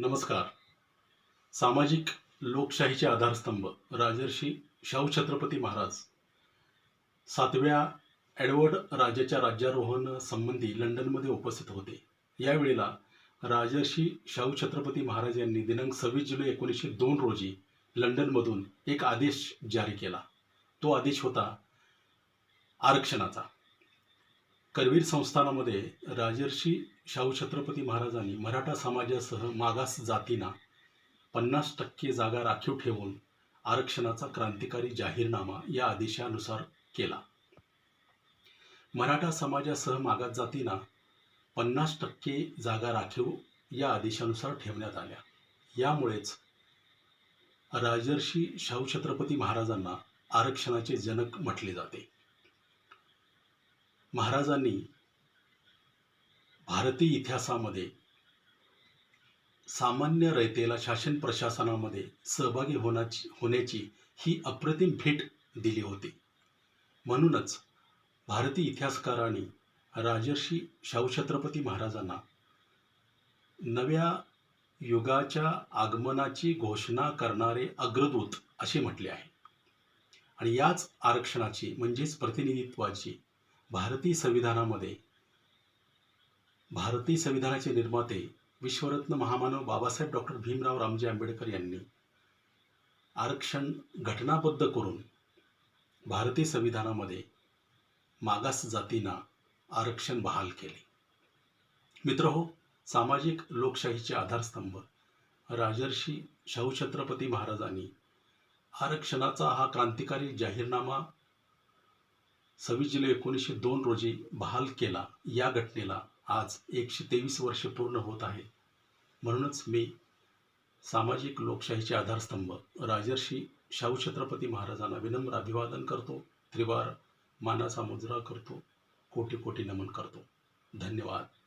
नमस्कार. सामाजिक लोकशाहीचे आधारस्तंभ राजर्षी शाहू छत्रपती महाराज. सातव्या एडवर्ड राजाच्या राज्यारोहण संबंधी लंडनमध्ये उपस्थित होते. यावेळेला राजर्षी शाहू छत्रपती महाराज यांनी दिनांक सव्वीस जुलै एकोणीसशे दोन रोजी लंडनमधून एक आदेश जारी केला. तो आदेश होता आरक्षणाचा. करवीर संस्थानामध्ये राजर्षी शाहू छत्रपती महाराजांनी मराठा समाजासह मागास जातींना पन्नास टक्के जागा राखीव ठेवून आरक्षणाचा क्रांतिकारी जाहीरनामा या आदेशानुसार केला. मराठा समाजासह मागास जातींना पन्नास टक्के जागा राखीव या आदेशानुसार ठेवण्यात आल्या. यामुळेच राजर्षी शाहू छत्रपती महाराजांना आरक्षणाचे जनक म्हटले जाते. महाराजांनी भारतीय इतिहासामध्ये सामान्य रयतेला शासन प्रशासनामध्ये सहभागी होण्याची होण्याची ही अप्रतिम भेट दिली होती. म्हणूनच भारतीय इतिहासकारांनी राजर्षी शाहू छत्रपती महाराजांना नव्या युगाच्या आगमनाची घोषणा करणारे अग्रदूत असे म्हटले आहे. आणि याच आरक्षणाची म्हणजेच प्रतिनिधित्वाची भारतीय संविधानामध्ये भारतीय संविधानाचे निर्माते विश्वरत्न महामानव बाबासाहेब डॉक्टर भीमराव रामजी आंबेडकर यांनी आरक्षण घटनाबद्ध करून भारतीय संविधानामध्ये मागास जातींना आरक्षण बहाल केले. मित्र हो सामाजिक लोकशाहीचे आधारस्तंभ राजर्षी शाहू छत्रपती महाराजांनी आरक्षणाचा हा क्रांतिकारी जाहीरनामा सव्वीस जुलै एकोणीसशे दोन रोजी बहाल केला. या घटनेला आज एकशे तेवीस वर्षे पूर्ण होत आहे. म्हणूनच मी सामाजिक लोकशाहीचे आधारस्तंभ राजर्षी शाहू छत्रपती महाराजांना विनम्र अभिवादन करतो त्रिवार मानाचा मुजरा करतो कोटी कोटी नमन करतो. धन्यवाद.